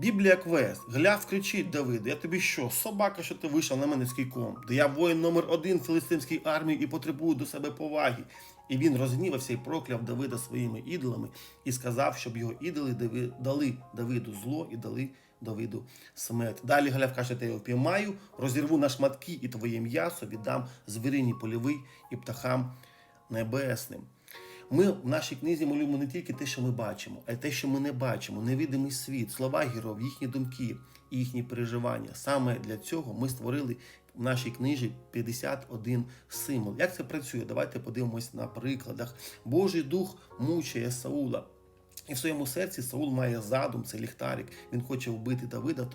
Біблія Квест. Гляв кричить Давид, я тобі що, собака, що ти вийшов на мене з кійком? Де я воїн номер один філістимській армії і потребую до себе поваги. І він розгнівався і прокляв Давида своїми ідолами і сказав, щоб його ідоли дали Давиду зло і дали Давиду смерть. Далі Галяв каже, я його піймаю, розірву на шматки і твоє м'ясо віддам звірині польовий і птахам небесним. Ми в нашій книзі малюємо не тільки те, що ми бачимо, а й те, що ми не бачимо, невідомий світ, слова героїв, їхні думки їхні переживання. Саме для цього ми створили в нашій книжі 51 символ. Як це працює? Давайте подивимось на прикладах. Божий дух мучає Саула. І в своєму серці Саул має задум, це ліхтарик. Він хоче вбити Давида,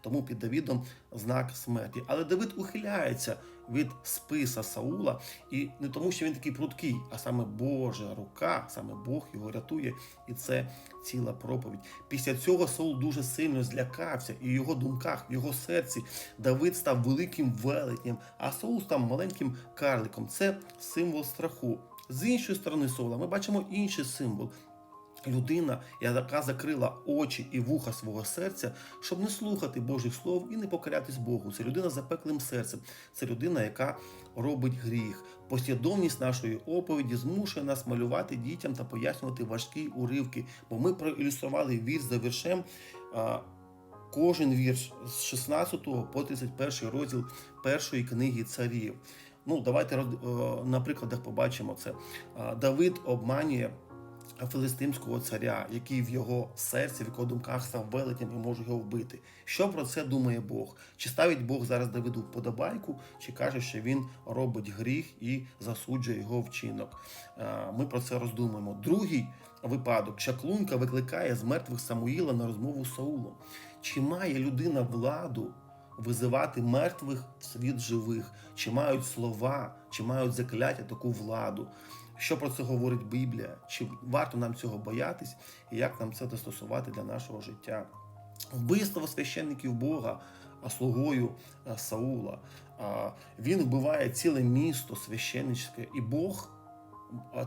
тому під Давидом знак смерті. Але Давид ухиляється від списа Саула, і не тому, що він такий прудкий, а саме Божа рука, саме Бог його рятує, і це ціла проповідь. Після цього Саул дуже сильно злякався, і в його думках, в його серці Давид став великим велетнем, а Саул став маленьким карликом. Це символ страху. З іншої сторони Саула ми бачимо інший символ. Людина, яка закрила очі і вуха свого серця, щоб не слухати Божих слов і не покорятись Богу. Це людина з запеклим серцем. Це людина, яка робить гріх. Послідовність нашої оповіді змушує нас малювати дітям та пояснювати важкі уривки, бо ми проілюстрували вірш за віршем. Кожен вірш з 16 по 31 розділ першої книги царів. Ну, давайте на прикладах побачимо це. Давид обманює филистимського царя, який в його серці, в його думках став велетнем і може його вбити. Що про це думає Бог? Чи ставить Бог зараз Давиду вподобайку, чи каже, що він робить гріх і засуджує його вчинок? Е, Ми про це роздумуємо. Другий випадок: чаклунка викликає з мертвих Самуїла на розмову з Саулом. Чи має людина владу? Визивати мертвих в світ живих, чи мають слова, чи мають закляття таку владу. Що про це говорить Біблія? Чи варто нам цього боятись, і як нам це застосувати для нашого життя? Вбивство священників Бога слугою Саула. Він вбиває ціле місто священницьке, і Бог.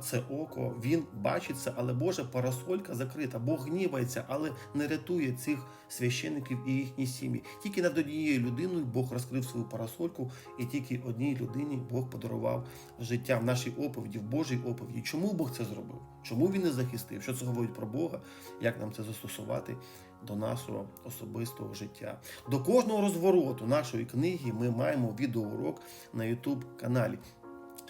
Це око, він бачить це, але Божа парасолька закрита. Бог гнівається, але не рятує цих священників і їхні сім'ї. Тільки над однією людиною Бог розкрив свою парасольку, і тільки одній людині Бог подарував життя в нашій оповіді, в Божій оповіді. Чому Бог це зробив? Чому він не захистив? Що це говорить про Бога? Як нам це застосувати до нашого особистого життя? До кожного розвороту нашої книги ми маємо відеоурок на YouTube каналі.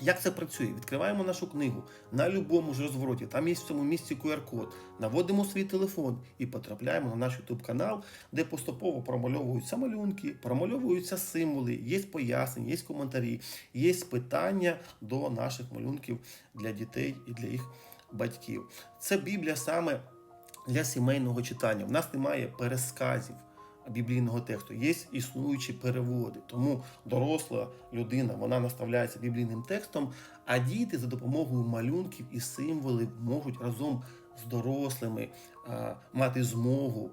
Як це працює? Відкриваємо нашу книгу на будь-якому ж розвороті. Там є в цьому місці QR-код. Наводимо свій телефон і потрапляємо на наш YouTube канал, де поступово промальовуються малюнки, промальовуються символи, є пояснення, є коментарі, є питання до наших малюнків для дітей і для їх батьків. Це Біблія саме для сімейного читання. В нас немає пересказів біблійного тексту, є існуючі переводи. Тому доросла людина вона наставляється біблійним текстом, а діти за допомогою малюнків і символів можуть разом з дорослими а, мати змогу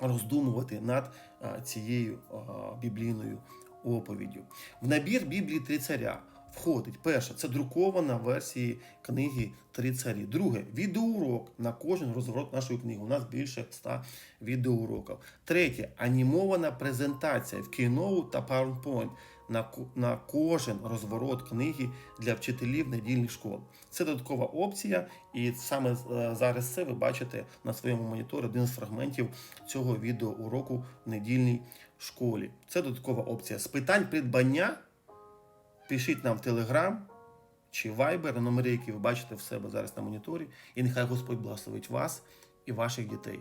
роздумувати над а, цією а, біблійною оповіддю. В набір Біблії три царя входить перше, це друкована версія книги Три царі. Друге відеоурок на кожен розворот нашої книги. У нас більше 100 відеоуроків. Третє анімована презентація в Keynote та PowerPoint на, на кожен розворот книги для вчителів недільних школ. Це додаткова опція, і саме е, зараз це ви бачите на своєму моніторі один з фрагментів цього відеоуроку в недільній школі. Це додаткова опція. З питань придбання пишіть нам в Телеграм чи Viber номери, які ви бачите в себе зараз на моніторі. І нехай Господь благословить вас і ваших дітей.